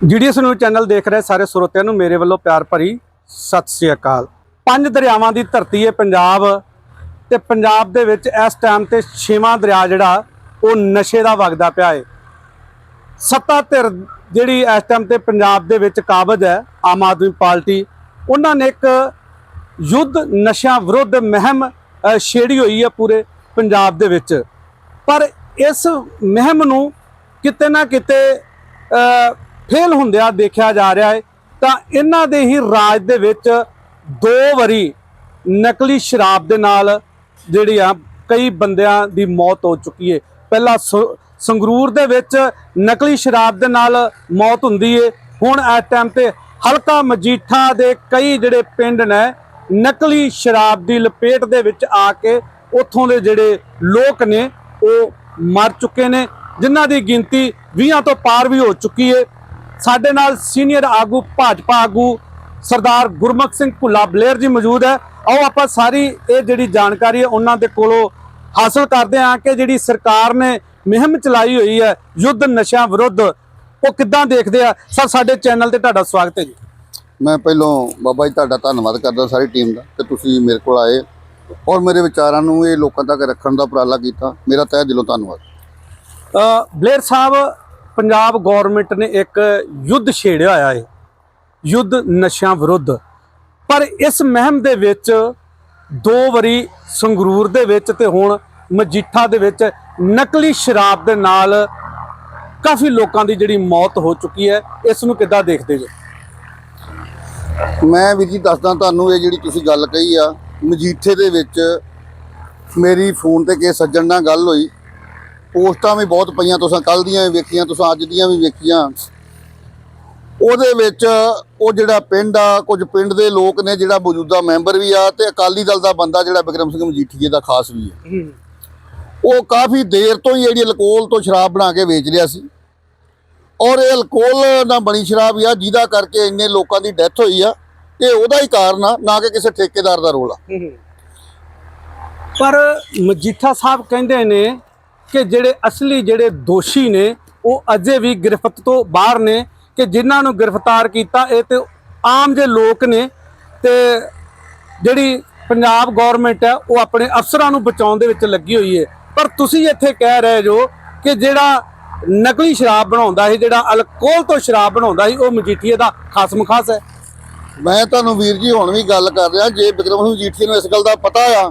GDS news channel ਦੇਖ ਰਹੇ ਸਾਰੇ ਸਰੋਤਿਆਂ ਨੂੰ ਮੇਰੇ ਵੱਲੋਂ ਪਿਆਰ ਭਰੀ ਸਤਿ ਸ੍ਰੀ ਅਕਾਲ। ਪੰਜ ਦਰਿਆਵਾਂ ਦੀ ਧਰਤੀ ਹੈ ਪੰਜਾਬ ਤੇ ਪੰਜਾਬ ਦੇ ਵਿੱਚ ਇਸ ਟਾਈਮ ਤੇ ਛੇਵਾਂ ਦਰਿਆ ਜਿਹੜਾ, ਉਹ ਨਸ਼ੇ ਦਾ ਵਗਦਾ ਪਿਆ ਹੈ। ਸੱਤਾ ਧਿਰ ਜਿਹੜੀ ਇਸ ਟਾਈਮ ਤੇ ਪੰਜਾਬ ਦੇ ਵਿੱਚ ਕਾਬਜ ਹੈ, ਆਮ ਆਦਮੀ ਪਾਰਟੀ, ਉਹਨਾਂ ਨੇ ਇੱਕ ਯੁੱਧ ਨਸ਼ਿਆਂ ਵਿਰੁੱਧ ਮਹਿਮ ਛੇੜੀ ਹੋਈ ਹੈ ਪੂਰੇ ਪੰਜਾਬ ਦੇ ਵਿੱਚ। ਪਰ ਇਸ ਮਹਿੰਮ ਨੂੰ ਕਿਤੇ ਨਾ ਕਿਤੇ ਫੇਲ ਹੁੰਦਿਆਂ ਦੇਖਿਆ ਜਾ ਰਿਹਾ ਹੈ, ਤਾਂ ਇਹਨਾਂ ਦੇ ਹੀ ਰਾਜ ਦੇ ਵਿੱਚ ਦੋ ਵਾਰੀ ਨਕਲੀ ਸ਼ਰਾਬ ਦੇ ਨਾਲ ਜਿਹੜੀ ਆ ਕਈ ਬੰਦਿਆਂ ਦੀ ਮੌਤ ਹੋ ਚੁੱਕੀ ਹੈ। ਪਹਿਲਾਂ ਸ- ਸੰਗਰੂਰ ਦੇ ਵਿੱਚ ਨਕਲੀ ਸ਼ਰਾਬ ਦੇ ਨਾਲ ਮੌਤ ਹੁੰਦੀ ਹੈ ਹੁਣ ਇਸ ਟਾਈਮ ਤੇ ਹਲਕਾ ਮਜੀਠਾ ਦੇ ਕਈ ਜਿਹੜੇ ਪਿੰਡ ਨੇ, ਨਕਲੀ ਸ਼ਰਾਬ ਦੀ ਲਪੇਟ ਦੇ ਵਿੱਚ ਆ ਕੇ ਉੱਥੋਂ ਦੇ ਜਿਹੜੇ ਲੋਕ ਨੇ, ਉਹ ਮਰ ਚੁੱਕੇ ਨੇ, ਜਿਨ੍ਹਾਂ ਦੀ ਗਿਣਤੀ 20 ਤੋਂ ਪਾਰ ਵੀ ਹੋ ਚੁੱਕੀ ਹੈ ਸਾਡੇ ਨਾਲ ਸੀਨੀਅਰ ਆਗੂ ਭਾਜਪਾ ਆਗੂ ਸਰਦਾਰ ਗੁਰਮੁਖ ਸਿੰਘ ਭੁੱਲਾ ਬਲੇਅਰ ਜੀ ਮੌਜੂਦ ਹੈ। ਆਓ ਆਪਾਂ ਸਾਰੀ ਇਹ ਜਿਹੜੀ ਜਾਣਕਾਰੀ ਹੈ ਉਹਨਾਂ ਦੇ ਕੋਲੋਂ ਹਾਸਲ ਕਰਦੇ ਹਾਂ ਕਿ ਜਿਹੜੀ ਸਰਕਾਰ ਨੇ ਮੁਹਿੰਮ ਚਲਾਈ ਹੋਈ ਹੈ ਯੁੱਧ ਨਸ਼ਿਆਂ ਵਿਰੁੱਧ ਉਹ ਕਿੱਦਾਂ ਦੇਖਦੇ ਆ? ਸਰ ਸਾਡੇ ਚੈਨਲ ਤੇ ਤੁਹਾਡਾ ਸਵਾਗਤ ਹੈ ਜੀ। ਮੈਂ ਪਹਿਲੋਂ ਬਾਬਾ ਜੀ ਤੁਹਾਡਾ ਧੰਨਵਾਦ ਕਰਦਾ ਸਾਰੀ ਟੀਮ ਦਾ ਕਿ ਤੁਸੀਂ ਮੇਰੇ ਕੋਲ ਆਏ ਔਰ ਮੇਰੇ ਵਿਚਾਰਾਂ ਨੂੰ ਇਹ ਲੋਕਾਂ ਤੱਕ ਰੱਖਣ ਦਾ ਉਪਰਾਲਾ ਕੀਤਾ। ਮੇਰਾ ਤਹਿ ਦਿਲੋਂ ਧੰਨਵਾਦ। ਅ, ਬਲੇਅਰ ਸਾਹਿਬ ਪੰਜਾਬ ਗਵਰਨਮੈਂਟ ਨੇ ਇੱਕ ਯੁੱਧ ਛੇੜਿਆ ਹੋਇਆ ਹੈ ਯੁੱਧ ਨਸ਼ਿਆਂ ਵਿਰੁੱਧ। ਪਰ ਇਸ ਮਹਿਮ ਦੇ ਵਿੱਚ ਦੋ ਵਾਰੀ ਸੰਗਰੂਰ ਦੇ ਵਿੱਚ ਤੇ ਹੁਣ ਮਜੀਠਾ ਦੇ ਵਿੱਚ ਨਕਲੀ ਸ਼ਰਾਬ ਦੇ ਨਾਲ ਕਾਫੀ ਲੋਕਾਂ ਦੀ ਜਿਹੜੀ ਮੌਤ ਹੋ ਚੁੱਕੀ ਹੈ, ਇਸ ਨੂੰ ਕਿੱਦਾਂ ਦੇਖਦੇ ਜੀ? ਮੈਂ ਵੀਰ ਜੀ ਦੱਸਦਾ ਤੁਹਾਨੂੰ, ਇਹ ਜਿਹੜੀ ਤੁਸੀਂ ਗੱਲ ਕਹੀ ਆ, ਮਜੀਠੇ ਦੇ ਵਿੱਚ ਮੇਰੀ ਫੋਨ ਤੇ ਕਿਸੇ ਸੱਜਣ ਨਾਲ ਗੱਲ ਹੋਈ। ਪੋਸਟਾਂ ਵੀ ਬਹੁਤ ਪਈਆਂ ਤੁਸੀਂ ਕੱਲ ਦੀਆਂ ਵੀ ਵੇਖੀਆਂ ਤੁਸੀਂ ਅੱਜ ਦੀਆਂ ਵੀ ਵੇਖੀਆਂ। ਉਹਦੇ ਵਿੱਚ ਉਹ ਜਿਹੜਾ ਪਿੰਡ ਆ ਕੁਝ ਪਿੰਡ ਦੇ ਲੋਕ ਨੇ ਜਿਹੜਾ ਮੌਜੂਦਾ ਮੈਂਬਰ ਵੀ ਆ ਤੇ ਅਕਾਲੀ ਦਲ ਦਾ ਬੰਦਾ ਜਿਹੜਾ ਬਿਕਰਮ ਸਿੰਘ ਮਜੀਠੀਏ ਦਾ ਖਾਸ ਵੀ ਹੈ। ਉਹ ਕਾਫੀ ਦੇਰ ਤੋਂ ਹੀ ਜਿਹੜੀ ਅਲਕੋਹਲ ਤੋਂ ਸ਼ਰਾਬ ਬਣਾ ਕੇ ਵੇਚ ਰਿਹਾ ਸੀ। ਔਰ ਇਹ ਅਲਕੋਹਲ ਨਾਲ ਬਣੀ ਸ਼ਰਾਬ ਆ ਜਿਹਦਾ ਕਰਕੇ ਇੰਨੇ ਲੋਕਾਂ ਦੀ ਡੈਥ ਹੋਈ ਆ ਇਹ ਉਹਦਾ ਹੀ ਕਾਰਨ ਆ ਨਾ ਕਿ ਕਿਸੇ ਠੇਕੇਦਾਰ ਦਾ ਰੋਲ ਆ। ਪਰ ਮਜੀਠਾ ਸਾਹਿਬ ਕਹਿੰਦੇ ਨੇ ਕਿ ਜਿਹੜੇ ਅਸਲੀ ਜਿਹੜੇ ਦੋਸ਼ੀ ਨੇ, ਉਹ ਅਜੇ ਵੀ ਗ੍ਰਿਫਤ ਤੋਂ ਬਾਹਰ ਨੇ ਕਿ ਜਿਨ੍ਹਾਂ ਨੂੰ ਗ੍ਰਿਫਤਾਰ ਕੀਤਾ, ਇਹ ਤੇ ਆਮ ਜੇ ਲੋਕ ਨੇ ਤੇ ਜਿਹੜੀ ਪੰਜਾਬ ਗਵਰਨਮੈਂਟ ਹੈ, ਉਹ ਆਪਣੇ ਅਫਸਰਾਂ ਨੂੰ ਬਚਾਉਣ ਦੇ ਵਿੱਚ ਲੱਗੀ ਹੋਈ ਹੈ। ਪਰ ਤੁਸੀਂ ਇੱਥੇ ਕਹਿ ਰਹੇ ਜੋ ਕਿ ਜਿਹੜਾ ਨਕਲੀ ਸ਼ਰਾਬ ਬਣਾਉਂਦਾ ਸੀ, ਜਿਹੜਾ ਅਲਕੋਹਲ ਤੋਂ ਸ਼ਰਾਬ ਬਣਾਉਂਦਾ ਸੀ, ਉਹ ਮਜੀਠੀਏ ਦਾ ਖਾਸਮ ਖਾਸ ਹੈ। ਮੈਂ ਤੁਹਾਨੂੰ ਵੀਰ ਜੀ ਹੁਣ ਵੀ ਗੱਲ ਕਰ ਰਿਹਾ, ਜੇ ਬਿਕਰਮ ਸਿੰਘ ਮਜੀਠੀਏ ਨੂੰ ਇਸ ਗੱਲ ਦਾ ਪਤਾ ਆ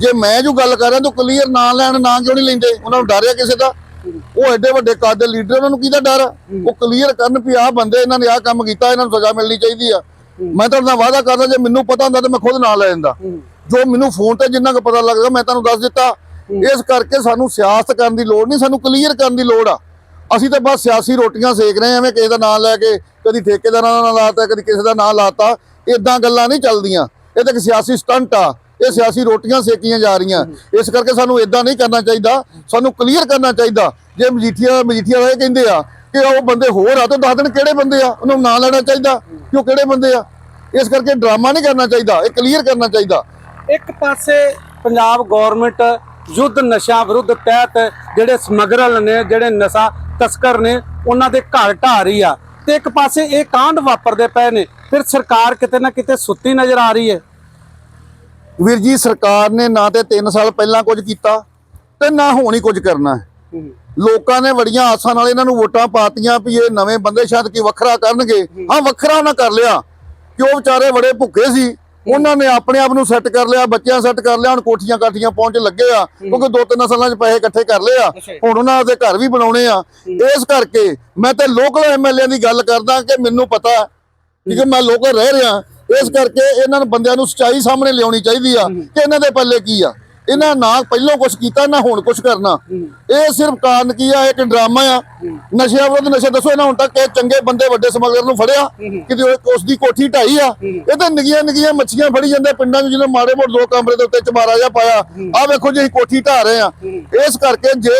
ਜੇ ਮੈਂ ਜੋ ਗੱਲ ਕਰ ਰਿਹਾ, ਤੂੰ ਕਲੀਅਰ ਨਾ ਲੈਣ, ਨਾ ਕਿਉਂ ਨਹੀਂ ਲੈਂਦੇ? ਉਹਨਾਂ ਨੂੰ ਡਰ ਆ ਕਿਸੇ ਦਾ? ਉਹ ਐਡੇ ਵੱਡੇ ਕੱਦ ਦੇ ਲੀਡਰ ਉਹਨਾਂ ਨੂੰ ਕਿਹਦਾ ਡਰ? ਉਹ ਕਲੀਅਰ ਕਰਨ ਵੀ ਆਹ ਬੰਦੇ ਇਹਨਾਂ ਨੇ ਆਹ ਕੰਮ ਕੀਤਾ, ਇਹਨਾਂ ਨੂੰ ਸਜ਼ਾ ਮਿਲਣੀ ਚਾਹੀਦੀ ਆ। ਮੈਂ ਤੁਹਾਡੇ ਨਾਲ ਵਾਅਦਾ ਕਰਦਾ, ਜੇ ਮੈਨੂੰ ਪਤਾ ਹੁੰਦਾ ਤਾਂ ਮੈਂ ਖੁਦ ਨਾਂ ਲੈ ਲੈਂਦਾ ਜੋ ਮੈਨੂੰ ਫੋਨ ਤੇ ਜਿੰਨਾ ਕੁ ਪਤਾ ਲੱਗਦਾ, ਮੈਂ ਤੁਹਾਨੂੰ ਦੱਸ ਦਿੱਤਾ। ਇਸ ਕਰਕੇ ਸਾਨੂੰ ਸਿਆਸਤ ਕਰਨ ਦੀ ਲੋੜ ਨਹੀਂ, ਸਾਨੂੰ ਕਲੀਅਰ ਕਰਨ ਦੀ ਲੋੜ ਆ। ਅਸੀਂ ਤਾਂ ਬਸ ਸਿਆਸੀ ਰੋਟੀਆਂ ਸੇਕ ਰਹੇ ਐਵੇਂ ਕਿਸੇ ਦਾ ਨਾਂ ਲੈ ਕੇ, ਕਦੀ ਠੇਕੇਦਾਰਾਂ ਦਾ ਨਾਂ ਲਾਤਾ, ਕਦੀ ਕਿਸੇ ਦਾ ਨਾਂ ਲਾਤਾ। ਇਦਾਂ ਗੱਲਾਂ ਨਹੀਂ ਚੱਲਦੀਆਂ। ਇਹ ਤਾਂ ਇੱਕ ਸਿਆਸੀ ਸਟੰਟ ਆ। ਇਹ ਸਿਆਸੀ ਰੋਟੀਆਂ ਸੇਕੀਆਂ ਜਾ ਰਹੀਆਂ। ਇਸ ਕਰਕੇ ਸਾਨੂੰ ਇਦਾਂ ਨਹੀਂ ਕਰਨਾ ਚਾਹੀਦਾ। ਸਾਨੂੰ ਕਲੀਅਰ ਕਰਨਾ ਚਾਹੀਦਾ। ਜੇ ਮਜੀਠੀਆ ਮਜੀਠੀਆ ਵਾਲੇ ਕਹਿੰਦੇ ਆ ਕਿ ਉਹ ਬੰਦੇ ਹੋਰ ਆ, ਤਾਂ ਦੱਸ ਦੇਣ ਕਿਹੜੇ ਬੰਦੇ ਆ? ਉਹਨੂੰ ਨਾਂ ਲੈਣਾ ਚਾਹੀਦਾ। ਕਿ ਉਹ ਕਿਹੜੇ ਬੰਦੇ ਆ? ਇਸ ਕਰਕੇ ਡਰਾਮਾ ਨਹੀਂ ਕਰਨਾ ਚਾਹੀਦਾ। ਇਹ ਕਲੀਅਰ ਕਰਨਾ ਚਾਹੀਦਾ। ਇੱਕ ਪਾਸੇ ਪੰਜਾਬ ਗਵਰਨਮੈਂਟ ਯੁੱਧ ਨਸ਼ਾ ਵਿਰੁੱਧ ਤਹਿਤ ਜਿਹੜੇ ਸਮਗਲਰ ਨੇ, ਜਿਹੜੇ ਨਸ਼ਾ ਤਸਕਰ ਨੇ, ਉਹਨਾਂ ਦੇ ਘਰ ਢਾ ਰਹੀ ਆ। ਤੇ ਇੱਕ ਪਾਸੇ ਇਹ ਕਾਂਡ ਵਾਪਰਦੇ ਪਏ ਨੇ। ਫਿਰ ਸਰਕਾਰ ਕਿਤੇ ਨਾ ਕਿਤੇ ਸੁੱਤੀ ਨਜ਼ਰ ਆ ਰਹੀ ਹੈ। ਵੀਰ ਜੀ ਸਰਕਾਰ ਨੇ ਨਾ ਤੇ 3 ਸਾਲ ਪਹਿਲਾਂ ਕੁਝ ਕੀਤਾ ਤੇ ਨਾ ਹੁਣ ਹੀ ਕੁਝ ਕਰਨਾ ਲੋਕਾਂ ਨੇ ਬੜੀਆਂ ਆਸਾਂ ਨਾਲ ਇਹਨਾਂ ਨੂੰ ਵੋਟਾਂ ਪਾਤੀਆਂ ਵੀ ਇਹ ਨਵੇਂ ਬੰਦੇ ਸ਼ਾਇਦ ਕੀ ਵੱਖਰਾ ਕਰਨਗੇ। ਹਾਂ। ਵੱਖਰਾ ਨਾ ਕਰ ਲਿਆ। ਕਿ ਉਹ ਵਿਚਾਰੇ ਬੜੇ ਭੁੱਖੇ ਸੀ? ਉਹਨਾਂ ਨੇ ਆਪਣੇ ਆਪ ਨੂੰ ਸੈੱਟ ਕਰ ਲਿਆ ਬੱਚਿਆਂ ਸੈੱਟ ਕਰ ਲਿਆ ਹੁਣ ਕੋਠੀਆਂ ਕਾਠੀਆਂ ਪਹੁੰਚ ਲੱਗੇ ਆ ਕਿਉਂਕਿ ਦੋ ਤਿੰਨ ਸਾਲਾਂ 'ਚ ਪੈਸੇ ਇਕੱਠੇ ਕਰ ਲਏ ਆ। ਹੁਣ ਉਹਨਾਂ ਦੇ ਘਰ ਵੀ ਬਣਾਉਣੇ ਆ। ਇਸ ਕਰਕੇ ਮੈਂ ਤੇ ਲੋਕਲ ਐਮਐਲਏ ਦੀ ਗੱਲ ਕਰਦਾ ਕਿ ਮੈਨੂੰ ਪਤਾ ਕਿਉਂਕਿ ਮੈਂ ਲੋਕਲ ਰਹਿ ਰਿਹਾ। ਇਸ ਕਰਕੇ ਇਹਨਾਂ ਨੂੰ ਬੰਦਿਆਂ ਨੂੰ ਸੱਚਾਈ ਸਾਹਮਣੇ ਲਿਆਉਣੀ ਚਾਹੀਦੀ ਆ ਕਿ ਇਹਨਾਂ ਦੇ ਪੱਲੇ ਕੀ ਆ। ਇਹਨਾਂ ਨਾ ਪਹਿਲਾਂ ਕੁਝ ਕੀਤਾ ਨਾ ਹੁਣ ਕੁਝ ਕਰਨਾ। ਇਹ ਸਿਰਫ ਕਾਰਨ ਕੀ ਆ ਇੱਕ ਡਰਾਮਾ ਆ। ਨਸ਼ਿਆਂ ਵਿਰੁੱਧ ਨਸ਼ੇ ਦੱਸੋ ਇਹਨਾਂ ਹੁਣ ਤੱਕ ਇਹ ਚੰਗੇ ਬੰਦੇ ਵੱਡੇ ਸਮਗਲਰ ਨੂੰ ਫੜਿਆ ਕਿਤੇ ਉਸ ਦੀ ਕੋਠੀ ਢਾਈ ਆ। ਇਹ ਤਾਂ ਨਿਗੀਆਂ ਨਿਗੀਆਂ ਮੱਛੀਆਂ ਫੜੀ ਜਾਂਦੇ ਪਿੰਡਾਂ ਵਿੱਚ ਜਿਹਨੇ ਮਾੜੇ ਮੋੜ ਦੋ ਕਮਰੇ ਦੇ ਉੱਤੇ ਚਮਾਰਾ ਜਿਹਾ ਪਾਇਆ। ਆ ਵੇਖੋ ਜੀ ਅਸੀਂ ਕੋਠੀ ਢਾ ਰਹੇ ਆ। ਇਸ ਕਰਕੇ ਜੇ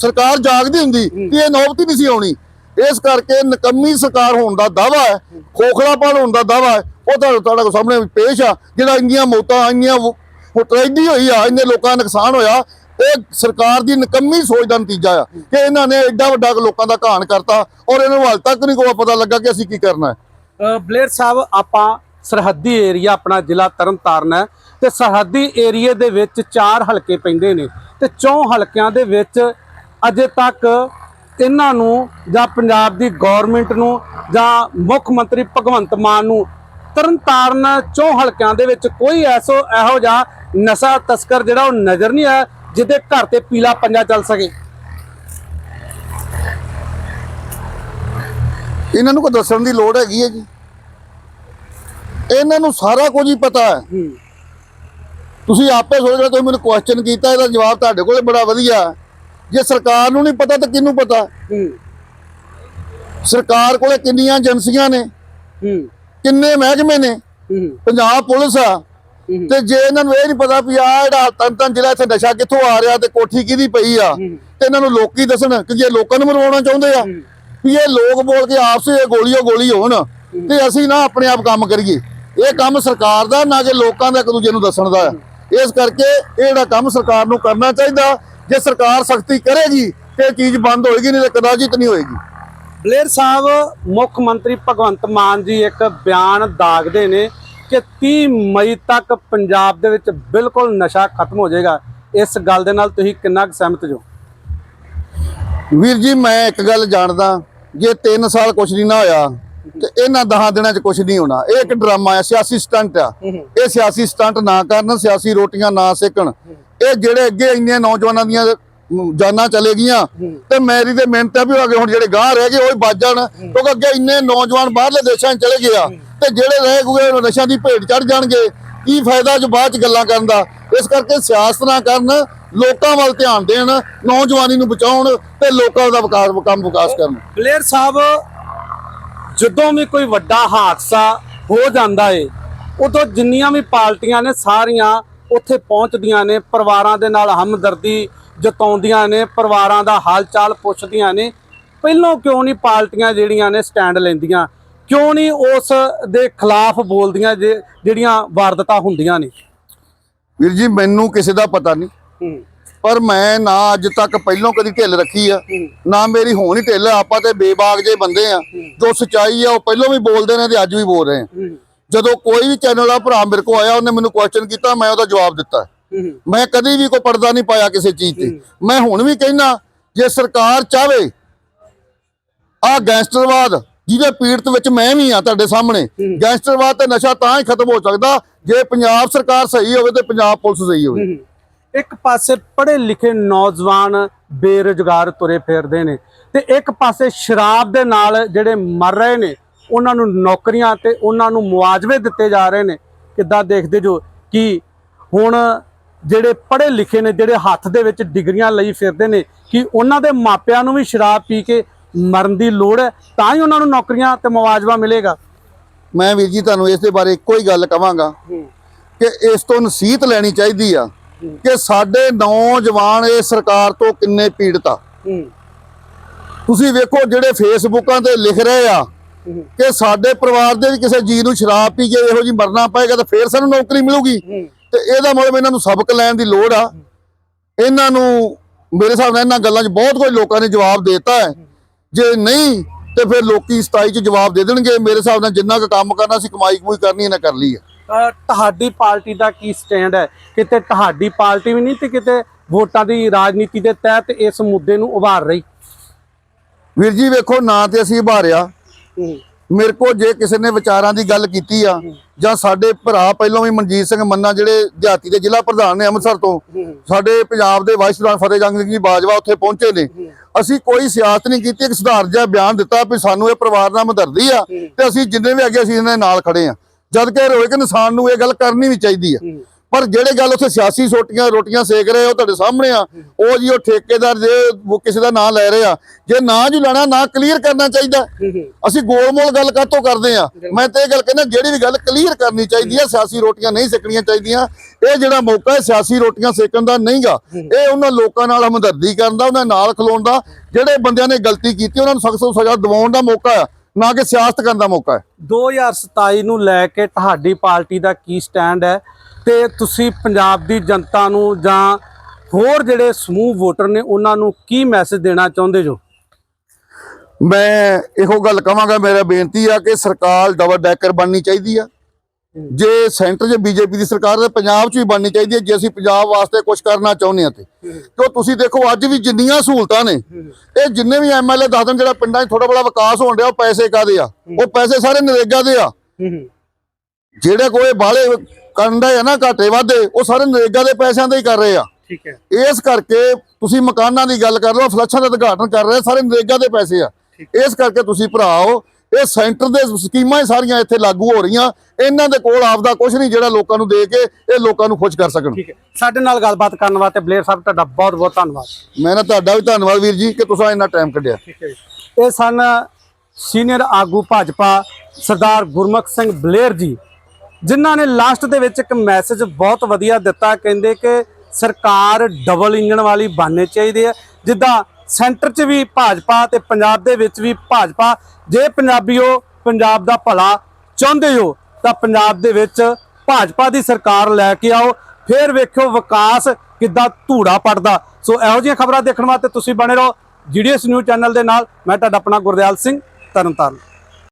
ਸਰਕਾਰ ਜਾਗਦੀ ਹੁੰਦੀ ਤੇ ਇਹ ਨੌਬਤ ਹੀ ਨਹੀਂ ਸੀ ਆਉਣੀ। ਇਸ ਕਰਕੇ ਨਕੰਮੀ ਸਰਕਾਰ ਹੋਣ ਦਾ ਦਾਵਾ ਹੈ ਖੋਖਲਾਪਣ ਹੋਣ ਦਾ ਦਾਵਾ ਹੈ। ਉਹ ਤੁਹਾਡੇ ਤੁਹਾਡੇ ਸਾਹਮਣੇ ਪੇਸ਼ ਆ ਜਿਹੜਾ ਇੰਨੀਆਂ ਮੌਤਾਂ ਇੰਨੀਆਂ ਟ੍ਰੈਜਡੀ ਹੋਈ ਆ ਇੰਨੇ ਲੋਕਾਂ ਦਾ ਨੁਕਸਾਨ ਹੋਇਆ ਇਹ ਸਰਕਾਰ ਦੀ ਨਕੰਮੀ ਸੋਚ ਦਾ ਨਤੀਜਾ ਆ ਕਿ ਇਹਨਾਂ ਨੇ ਐਡਾ ਵੱਡਾ ਲੋਕਾਂ ਦਾ ਘਾਣ ਕਰਤਾ ਔਰ ਇਹਨਾਂ ਨੂੰ ਹਾਲ ਤੱਕ ਨਹੀਂ ਕੋਈ ਪਤਾ ਲੱਗਾ ਕਿ ਅਸੀਂ ਕੀ ਕਰਨਾ ਹੈ। ਅ, ਬਲੇਰ ਸਾਹਿਬ ਆਪਾਂ ਸਰਹੱਦੀ ਏਰੀਆ ਆਪਣਾ ਜ਼ਿਲ੍ਹਾ ਤਰਨਤਾਰਨ ਹੈ ਤੇ ਸਰਹੱਦੀ ਏਰੀਏ ਦੇ ਵਿੱਚ ਚਾਰ ਹਲਕੇ ਪੈਂਦੇ ਨੇ ਤੇ ਚੌਂ ਹਲਕਿਆਂ ਦੇ ਵਿੱਚ ਅਜੇ ਤੱਕ ਇਹਨਾਂ ਨੂੰ ਜਾਂ ਪੰਜਾਬ ਦੀ ਗਵਰਨਮੈਂਟ ਨੂੰ ਜਾਂ ਮੁੱਖ ਮੰਤਰੀ ਭਗਵੰਤ ਮਾਨ ਨੂੰ ਤਰਨਤਾਰਨ ਚੌਂ ਹਲਕਿਆਂ ਦੇ ਵਿੱਚ ਕੋਈ ਐਸੋ ਇਹੋ ਜਿਹਾ ਨਸ਼ਾ ਤਸਕਰ ਜਿਹੜਾ ਉਹ ਨਜ਼ਰ ਨਹੀਂ ਆਇਆ ਜਿਹਦੇ ਘਰ ਤੇ ਪੀਲਾ ਪੰਜਾ ਚੱਲ ਸਕੇ। ਇਹਨਾਂ ਨੂੰ ਕੋਈ ਦੱਸਣ ਦੀ ਲੋੜ ਹੈਗੀ ਹੈ ਜੀ? ਇਹਨਾਂ ਨੂੰ ਸਾਰਾ ਕੁਝ ਹੀ ਪਤਾ ਹੈ। ਤੁਸੀਂ ਆਪੇ ਸੋਚ ਰਹੇ ਤੁਸੀਂ ਮੈਨੂੰ ਕੁਐਸਚਨ ਕੀਤਾ ਇਹਦਾ ਜਵਾਬ ਤੁਹਾਡੇ ਕੋਲੇ ਬੜਾ ਵਧੀਆ। ਜੇ ਸਰਕਾਰ ਨੂੰ ਨਹੀਂ ਪਤਾ ਤਾਂ ਕਿਹਨੂੰ ਪਤਾ? ਸਰਕਾਰ ਕੋਲੇ ਕਿੰਨੀਆਂ ਏਜੰਸੀਆਂ ਨੇ? ਹੂੰ। ਕਿੰਨੇ ਮਹਿਕਮੇ ਨੇ? ਪੰਜਾਬ ਪੁਲਿਸ ਆ। ਤੇ ਜੇ ਇਹਨਾਂ ਨੂੰ ਇਹ ਨਹੀਂ ਪਤਾ ਵੀ ਆ ਜਿਹੜਾ ਤਨ ਤਨ ਜ਼ਿਲ੍ਹਾ ਇੱਥੇ ਨਸ਼ਾ ਕਿੱਥੋਂ ਆ ਰਿਹਾ ਤੇ ਕੋਠੀ ਕਿਹਦੀ ਪਈ ਆ ਤੇ ਇਹਨਾਂ ਨੂੰ ਲੋਕੀ ਦੱਸਣ ਕਿ ਜੇ ਲੋਕਾਂ ਨੂੰ ਮਰਵਾਉਣਾ ਚਾਹੁੰਦੇ ਆ ਵੀ ਇਹ ਲੋਕ ਬੋਲ ਕੇ ਆਪਸ ਵਿੱਚ ਗੋਲੀਓ ਗੋਲੀ ਹੋਣ ਤੇ ਅਸੀਂ ਨਾ ਆਪਣੇ ਆਪ ਕੰਮ ਕਰੀਏ। ਇਹ ਕੰਮ ਸਰਕਾਰ ਦਾ ਨਾ ਕਿ ਲੋਕਾਂ ਦਾ ਇੱਕ ਦੂਜੇ ਨੂੰ ਦੱਸਣ ਦਾ। ਇਸ ਕਰਕੇ ਇਹ ਜਿਹੜਾ ਕੰਮ ਸਰਕਾਰ ਨੂੰ ਕਰਨਾ ਚਾਹੀਦਾ ਜੇ ਸਰਕਾਰ ਸਖਤੀ ਕਰੇਗੀ ਤੇ ਇਹ ਚੀਜ਼ ਬੰਦ ਹੋਏਗੀ ਨਹੀਂ ਤੇ ਕਦਾਚਿਤ ਨਹੀਂ ਹੋਏਗੀ। ਬਲੇਰ ਸਾਹਿਬ ਮੁੱਖ ਮੰਤਰੀ ਭਗਵੰਤ ਮਾਨ ਜੀ ਇੱਕ ਬਿਆਨ ਦਾਗਦੇ ਨੇ ਕਿ 30 ਮਈ ਤੱਕ ਪੰਜਾਬ ਦੇ ਵਿੱਚ ਬਿਲਕੁਲ ਨਸ਼ਾ ਖਤਮ ਹੋ ਜਾਏਗਾ। ਇਸ ਗੱਲ ਦੇ ਨਾਲ ਤੁਸੀਂ ਕਿੰਨਾ ਕੁ ਸਹਿਮਤ ਜੋ? ਵੀਰ ਜੀ ਮੈਂ ਇੱਕ ਗੱਲ ਜਾਣਦਾ ਜੇ 3 ਸਾਲ ਕੁਝ ਨਹੀਂ ਨਾ ਹੋਇਆ ਤੇ ਇਹਨਾਂ 10 ਦਿਨਾਂ 'ਚ ਕੁਝ ਨਹੀਂ ਹੋਣਾ। ਇਹ ਇੱਕ ਡਰਾਮਾ ਆ ਸਿਆਸੀ ਸਟੰਟ ਆ। ਇਹ ਸਿਆਸੀ ਸਟੰਟ ਨਾ ਕਰਨ ਸਿਆਸੀ ਰੋਟੀਆਂ ਨਾ ਸੇਕਣ। ਇਹ ਜਿਹੜੇ ਅੱਗੇ ਇੰਨੇ ਨੌਜਵਾਨਾਂ ਦੀਆਂ ਜਾਨਾਂ ਚਲੇ ਗਈਆਂ। ਤੇ ਮੈਰੀ ਦੇ ਮਿਹਨਤ ਵੀ ਅੱਗੇ ਹੁਣ ਜਿਹੜੇ ਗਾਹ ਰਹਿ ਗਏ ਉਹ ਹੀ ਬਚ ਜਾਣ। ਕਿਉਂਕਿ ਅੱਗੇ ਇੰਨੇ ਨੌਜਵਾਨ ਬਾਹਰਲੇ ਦੇਸ਼ਾਂ 'ਚ ਚਲੇ ਗਏ ਆ। ਤੇ ਜਿਹੜੇ ਰਹਿ ਗਏ ਉਹ ਨਸ਼ਿਆਂ ਦੀ ਭੇਟ ਚੜ ਜਾਣਗੇ। ਕੀ ਫਾਇਦਾ ਜੋ ਬਾਅਦ 'ਚ ਗੱਲਾਂ ਕਰਨ ਦਾ? ਇਸ ਕਰਕੇ ਸਿਆਸਤ ਨਾ ਕਰਨ ਲੋਕਾਂ ਵੱਲ ਧਿਆਨ ਦੇਣ ਨੌਜਵਾਨੀ ਨੂੰ ਬਚਾਉਣ ਤੇ ਲੋਕਾਂ ਦਾ ਵਿਕਾਸ ਕੰਮ ਵਿਕਾਸ ਕਰਨ। ਬਲੇਰ ਸਾਹਿਬ ਜਦੋਂ ਵੀ ਕੋਈ ਵੱਡਾ ਹਾਦਸਾ ਹੋ ਜਾਂਦਾ ਏ ਉਦੋਂ ਜਿੰਨੀਆਂ ਵੀ ਪਾਰਟੀਆਂ ਨੇ ਸਾਰੀਆਂ ਉੱਥੇ ਪਹੁੰਚਦੀਆਂ ਨੇ ਪਰਿਵਾਰਾਂ ਦੇ ਨਾਲ ਹਮਦਰਦੀ ਜਤਾਉਂਦੀਆਂ ਨੇ ਪਰਿਵਾਰਾਂ ਦਾ ਹਾਲ ਚਾਲ ਪੁੱਛਦੀਆਂ ਨੇ। ਪਹਿਲਾਂ ਕਿਉਂ ਨਹੀਂ ਪਾਰਟੀਆਂ ਜਿਹੜੀਆਂ ਨੇ ਸਟੈਂਡ ਲੈਂਦੀਆਂ? ਕਿਉਂ ਨਹੀਂ ਉਸ ਦੇ ਖਿਲਾਫ ਬੋਲਦੀਆਂ ਜਿਹੜੀਆਂ ਵਾਰਦਾਤਾਂ ਹੁੰਦੀਆਂ ਨੇ? ਵੀਰ ਜੀ ਮੈਨੂੰ ਕਿਸੇ ਦਾ ਪਤਾ ਨਹੀਂ। ਪਰ ਮੈਂ ਨਾ ਅੱਜ ਤੱਕ ਪਹਿਲੋਂ ਕਦੀ ਢਿੱਲ ਰੱਖੀ ਆ। ਨਾ ਮੇਰੀ ਹੋਣੀ ਢਿੱਲ ਆਪਾਂ ਤੇ ਬੇਬਾਗ ਜੇ ਬੰਦੇ ਆ। ਜੋ ਸਚਾਈ ਆ ਉਹ ਪਹਿਲੋਂ ਵੀ ਬੋਲਦੇ ਨੇ ਤੇ ਅੱਜ ਵੀ ਬੋਲ ਰਹੇ ਆ। ਜਦੋਂ ਕੋਈ ਵੀ ਚੈਨਲ ਦਾ ਭਰਾ ਮੇਰੇ ਕੋਲ ਆਇਆ ਉਹਨੇ ਮੈਨੂੰ ਕੁਐਸਚਨ ਕੀਤਾ ਮੈਂ ਉਹਦਾ ਜਵਾਬ ਦਿੱਤਾ। ਮੈਂ ਕਦੀ ਵੀ ਕੋਈ ਪਰਦਾ ਨਹੀਂ ਪਾਇਆ ਕਿਸੇ ਚੀਜ਼ ਤੇ। ਮੈਂ ਹੁਣ ਵੀ ਕਹਿਣਾ ਜੇ ਸਰਕਾਰ ਚਾਵੇ ਆ ਗੈਂਗਸਟਰਵਾਦ ਜਿਹਦੇ ਪੀੜਤ ਵਿੱਚ ਮੈਂ ਵੀ ਆ ਤੁਹਾਡੇ ਸਾਹਮਣੇ ਗੈਂਗਸਟਰਵਾਦ ਤੇ ਨਸ਼ਾ ਤਾਂ ਹੀ ਖਤਮ ਹੋ ਸਕਦਾ ਜੇ ਪੰਜਾਬ ਸਰਕਾਰ ਸਹੀ ਹੋਵੇ ਤੇ ਪੰਜਾਬ ਪੁਲਿਸ ਸਹੀ ਹੋਵੇ। ਇੱਕ ਪਾਸੇ ਪੜ੍ਹੇ ਲਿਖੇ ਨੌਜਵਾਨ ਬੇਰੁਜ਼ਗਾਰ ਤੁਰੇ ਫਿਰਦੇ ਨੇ ਤੇ ਇੱਕ ਪਾਸੇ ਸ਼ਰਾਬ ਦੇ ਨਾਲ ਜਿਹੜੇ ਮਰ ਰਹੇ ਨੇ ਉਹਨਾਂ ਨੂੰ ਨੌਕਰੀਆਂ ਤੇ ਉਹਨਾਂ ਨੂੰ ਮੁਆਵਜ਼ੇ ਦਿੱਤੇ ਜਾ ਰਹੇ ਨੇ। ਕਿੱਦਾਂ ਦੇਖਦੇ ਜੋ ਕਿ ਹੁਣ ਜਿਹੜੇ ਪੜ੍ਹੇ ਲਿਖੇ ਨੇ ਜਿਹੜੇ ਹੱਥ ਦੇ ਵਿੱਚ ਡਿਗਰੀਆਂ ਲਈ ਫਿਰਦੇ ਨੇ ਕਿ ਉਹਨਾਂ ਦੇ ਮਾਪਿਆਂ ਨੂੰ ਵੀ ਸ਼ਰਾਬ ਪੀ ਕੇ ਮਰਨ ਦੀ ਲੋੜ ਹੈ ਤਾਂ ਹੀ ਉਹਨਾਂ ਨੂੰ ਨੌਕਰੀਆਂ ਤੇ ਮੁਆਵਜ਼ਾ ਮਿਲੇਗਾ। ਮੈਂ ਵੀਰ ਜੀ ਤੁਹਾਨੂੰ ਇਸ ਦੇ ਬਾਰੇ ਇੱਕੋ ਹੀ ਗੱਲ ਕਵਾਂਗਾ ਕਿ ਇਸ ਤੋਂ ਨਸੀਹਤ ਲੈਣੀ ਚਾਹੀਦੀ ਆ ਕਿ ਸਾਡੇ ਨੌਜਵਾਨ ਇਹ ਸਰਕਾਰ ਤੋਂ ਕਿੰਨੇ ਪੀੜਤ ਆ। ਤੁਸੀਂ ਵੇਖੋ ਜਿਹੜੇ ਫੇਸਬੁੱਕਾਂ ਤੇ ਲਿਖ ਰਹੇ ਆ ਕਿ ਸਾਡੇ ਪਰਿਵਾਰ ਦੇ ਵੀ ਕਿਸੇ ਜੀ ਨੂੰ ਸ਼ਰਾਬ ਪੀ ਕੇ ਇਹੋ ਜੀ ਮਰਨਾ ਪਏਗਾ ਤਾਂ ਫੇਰ ਸਾਨੂੰ ਨੌਕਰੀ ਮਿਲੂਗੀ। ਤੇ ਇਹਦਾ ਮਤਲਬ ਇਹਨਾਂ ਨੂੰ ਸਬਕ ਲੈਣ ਦੀ ਲੋੜ ਆ। ਇਹਨਾਂ ਨੂੰ ਮੇਰੇ ਹਿਸਾਬ ਨਾਲ ਇਹਨਾਂ ਗੱਲਾਂ 'ਚ ਬਹੁਤ ਕੋਈ ਲੋਕਾਂ ਨੇ ਜਵਾਬ ਦਿੱਤਾ ਹੈ। ਜੇ ਨਹੀਂ ਤੇ ਫਿਰ ਲੋਕੀ 27 'ਚ ਜਵਾਬ ਦੇ ਦੇਣਗੇ। ਮੇਰੇ ਹਿਸਾਬ ਨਾਲ ਜਿੰਨਾ ਕੁ ਕੰਮ ਕਰਨਾ ਸੀ ਕਮਾਈ ਕਮੂਈ ਕਰਨੀ ਇਹਨਾਂ ਕਰ ਲਈ ਹੈ ਤੁਹਾਡੀ ਪਾਰਟੀ ਦਾ ਕੀ ਸਟੈਂਡ ਹੈ? ਕਿਤੇ ਤੁਹਾਡੀ ਪਾਰਟੀ ਵੀ ਨਹੀਂ ਤੇ ਕਿਤੇ ਵੋਟਾਂ ਦੀ ਰਾਜਨੀਤੀ ਦੇ ਤਹਿਤ ਇਸ ਮੁੱਦੇ ਨੂੰ ਉਭਾਰ ਰਹੀ। ਵੀਰ ਜੀ ਵੇਖੋ ਨਾ ਤੇ ਅਸੀਂ ਭਾਰਿਆ ਮੇਰੇ ਕੋਲ ਜੇ ਕਿਸੇ ਨੇ ਵਿਚਾਰਾਂ ਦੀ ਗੱਲ ਕੀਤੀ ਆ, ਜਾਂ ਸਾਡੇ ਭਰਾ ਪਹਿਲਾਂ ਵੀ ਮਨਜੀਤ ਸਿੰਘ ਮੰਨਾ ਜਿਹੜੇ ਦਿਹਾਤੀ ਦੇ ਜ਼ਿਲ੍ਹਾ ਪ੍ਰਧਾਨ ਨੇ ਅੰਮ੍ਰਿਤਸਰ ਤੋਂ, ਸਾਡੇ ਪੰਜਾਬ ਦੇ ਵਾਈਸ ਪ੍ਰਧਾਨ ਫਤਿਹਜੰਗ ਸਿੰਘ ਜੀ ਬਾਜਵਾ ਉੱਥੇ ਪਹੁੰਚੇ ਨੇ। ਅਸੀਂ ਕੋਈ ਸਿਆਸਤ ਨਹੀਂ ਕੀਤੀ, ਇੱਕ ਸੁਧਾਰ ਜਿਹਾ ਬਿਆਨ ਦਿੱਤਾ ਵੀ ਸਾਨੂੰ ਇਹ ਪਰਿਵਾਰ ਨਾਲ ਮਦਰਦੀ ਆ ਤੇ ਅਸੀਂ ਜਿੰਨੇ ਵੀ ਅੱਗੇ ਅਸੀਂ ਇਹਨਾਂ ਦੇ ਨਾਲ ਖੜੇ ਆ। ਜਦ ਕਿ ਰੋਹਿਤ ਇਨਸਾਨ ਨੂੰ ਇਹ ਗੱਲ ਕਰਨੀ ਵੀ ਚਾਹੀਦੀ ਆ। ਪਰ ਜਿਹੜੇ ਗੱਲ ਉੱਥੇ ਸਿਆਸੀ ਸੋਟੀਆਂ ਰੋਟੀਆਂ ਸੇਕ ਰਹੇ ਉਹ ਤੁਹਾਡੇ ਸਾਹਮਣੇ ਆ। ਉਹ ਜੀ ਉਹ ਠੇਕੇਦਾਰ ਜੇ ਉਹ ਕਿਸੇ ਦਾ ਨਾਂ ਲੈ ਰਹੇ ਆ। ਜੇ ਨਾਂ ਜੀ ਲੈਣਾ, ਨਾ ਕਲੀਅਰ ਕਰਨਾ ਚਾਹੀਦਾ। ਅਸੀਂ ਗੋਲਮੋਲ ਗੱਲ ਕਾਤੋਂ ਕਰਦੇ ਆ? ਮੈਂ ਤੇ ਇਹ ਗੱਲ ਕਹਿੰਦਾ, ਜਿਹੜੀ ਵੀ ਗੱਲ ਕਲੀਅਰ ਕਰਨੀ ਚਾਹੀਦੀ ਹੈ ਸਿਆਸੀ ਰੋਟੀਆਂ ਨਹੀਂ ਸੇਕਣੀਆਂ ਚਾਹੀਦੀਆਂ। ਇਹ ਜਿਹੜਾ ਮੌਕਾ ਹੈ ਸਿਆਸੀ ਰੋਟੀਆਂ ਸੇਕਣ ਦਾ ਨਹੀਂਗਾ। ਇਹ ਉਹਨਾਂ ਲੋਕਾਂ ਨਾਲ ਹਮਦਰਦੀ ਕਰਨ ਦਾ, ਉਹਨਾਂ ਨਾਲ ਖਲੋਣ ਦਾ, ਜਿਹੜੇ ਬੰਦਿਆਂ ਨੇ ਗਲਤੀ ਕੀਤੀ, ਉਹਨਾਂ ਨੂੰ ਸਖਤ ਤੋਂ ਸਜ਼ਾ ਦਿਵਾਉਣ ਦਾ ਮੌਕਾ ਹੈ ਨਾ ਕਿ ਸਿਆਸਤ ਕਰਨ ਦਾ ਮੌਕਾ ਹੈ। 2027 ਨੂੰ ਲੈ ਕੇ ਤੁਹਾਡੀ ਪਾਰਟੀ ਦਾ ਕੀ ਸਟੈਂਡ ਹੈ? ਤੇ ਤੁਸੀਂ ਪੰਜਾਬ ਦੀ ਜਨਤਾ ਨੂੰ ਜਾਂ ਹੋਰ ਜਿਹੜੇ ਸਮੂਹ ਵੋਟਰ ਨੇ ਉਹਨਾਂ ਨੂੰ ਕੀ ਮੈਸੇਜ ਦੇਣਾ ਚਾਹੁੰਦੇ ਜੋ? ਮੈਂ ਇਹੋ ਗੱਲ ਕਵਾਂਗਾ ਮੇਰਾ ਬੇਨਤੀ ਆ ਕਿ ਸਰਕਾਰ ਡਬਲ ਡੈਕਰ ਬਣਨੀ ਚਾਹੀਦੀ ਆ। ਜੇ ਸੈਂਟਰ 'ਚ ਬੀਜੇਪੀ ਦੀ ਸਰਕਾਰ ਤੇ ਪੰਜਾਬ 'ਚ ਵੀ ਬਣਨੀ ਚਾਹੀਦੀ ਹੈ ਜੇ ਅਸੀਂ ਪੰਜਾਬ ਵਾਸਤੇ ਕੁਝ ਕਰਨਾ ਚਾਹੁੰਦੇ ਆ ਤੇ। ਕਿਉਂ ਤੁਸੀਂ ਦੇਖੋ ਅੱਜ ਵੀ ਜਿੰਨੀਆਂ ਸਹੂਲਤਾਂ ਨੇ ਇਹ ਜਿੰਨੇ ਵੀ ਐਮਐਲਏ ਦੱਸ ਦੇਣ ਜਿਹੜਾ ਪਿੰਡਾਂ 'ਚ ਥੋੜਾ ਬੜਾ ਵਿਕਾਸ ਹੋਣ ਡਿਆ ਉਹ ਪੈਸੇ ਕਾਦੇ ਆ? ਉਹ ਪੈਸੇ ਸਾਰੇ ਨਰੇਗਾ ਦੇ ਆ। ਜਿਹੜੇ ਕੋਈ ਬਾਲੇ ਕਰਨ ਦਾ ਹੈ ਨਾ ਘਾਟੇ ਵਾਧੇ ਉਹ ਸਾਰੇ ਨਰੇਗਾ ਦੇ ਪੈਸਿਆਂ ਦੇ ਹੀ ਕਰ ਰਹੇ ਆ। ਠੀਕ ਹੈ। ਇਸ ਕਰਕੇ ਤੁਸੀਂ ਮਕਾਨਾਂ ਦੀ ਗੱਲ ਕਰ ਲਓ ਫਲੱਸ਼ਾਂ ਦਾ ਉਦਘਾਟਨ ਕਰ ਰਹੇ ਸਾਰੇ ਨਰੇਗਾ ਦੇ ਪੈਸੇ ਆ। ਇਸ ਕਰਕੇ ਤੁਸੀਂ ਭਰਾਓ ਇਹ ਸੈਂਟਰ ਦੇ ਸਕੀਮਾਂ ਹੀ ਸਾਰੀਆਂ ਇੱਥੇ ਲਾਗੂ ਹੋ ਰਹੀਆਂ ਇਹਨਾਂ ਦੇ ਕੋਲ ਆਪਦਾ ਕੁਝ ਨਹੀਂ ਜਿਹੜਾ ਲੋਕਾਂ ਨੂੰ ਦੇ ਕੇ ਇਹ ਲੋਕਾਂ ਨੂੰ ਖੁਸ਼ ਕਰ ਸਕਣ। ਠੀਕ ਹੈ। ਸਾਡੇ ਨਾਲ ਗੱਲਬਾਤ ਕਰਨ ਵਾਸਤੇ ਬਲੇਰ ਸਾਹਿਬ ਤੁਹਾਡਾ ਬਹੁਤ ਬਹੁਤ ਧੰਨਵਾਦ। ਮੈਂ ਨਾ ਤੁਹਾਡਾ ਵੀ ਧੰਨਵਾਦ ਵੀਰ ਜੀ ਕਿ ਤੁਸੀਂ ਇੰਨਾ ਟਾਈਮ ਕੱਢਿਆ। ਠੀਕ ਹੈ ਇਹ ਸਨ ਸੀਨੀਅਰ ਆਗੂ ਭਾਜਪਾ ਸਰਦਾਰ ਗੁਰਮੁਖ ਸਿੰਘ ਬਲੇਰ ਜੀ। ਜਿਨ੍ਹਾਂ ਨੇ ਲਾਸਟ ਦੇ ਵਿੱਚ ਇੱਕ ਮੈਸੇਜ ਬਹੁਤ ਵਧੀਆ ਦਿੱਤਾ, ਕਹਿੰਦੇ ਕਿ ਸਰਕਾਰ ਡਬਲ ਇੰਜਣ ਵਾਲੀ ਬਣਨੀ ਚਾਹੀਦੀ ਹੈ ਜਿੱਦਾਂ ਸੈਂਟਰ 'ਚ ਵੀ ਭਾਜਪਾ ਤੇ ਪੰਜਾਬ ਦੇ ਵਿੱਚ ਵੀ ਭਾਜਪਾ, ਜੇ ਪੰਜਾਬੀਓ ਪੰਜਾਬ ਦਾ ਭਲਾ ਚਾਹੁੰਦੇ ਹੋ, ਤਾਂ ਪੰਜਾਬ ਦੇ ਵਿੱਚ ਭਾਜਪਾ ਦੀ ਸਰਕਾਰ ਲੈ ਕੇ ਆਓ। ਫਿਰ ਵੇਖਿਓ ਵਿਕਾਸ ਕਿੱਦਾਂ ਧੂੜਾ ਪੜਦਾ। ਸੋ ਇਹੋ ਜਿਹੀਆਂ ਖਬਰਾਂ ਦੇਖਣ ਵਾਸਤੇ ਤੁਸੀਂ ਬਣੇ ਰਹੋ ਜੀਡੀਐਸ ਨਿਊਜ਼ ਚੈਨਲ ਦੇ ਨਾਲ। ਮੈਂ ਤੁਹਾਡਾ ਆਪਣਾ ਗੁਰਦਿਆਲ ਸਿੰਘ ਤਰਨਤਾਰਨ।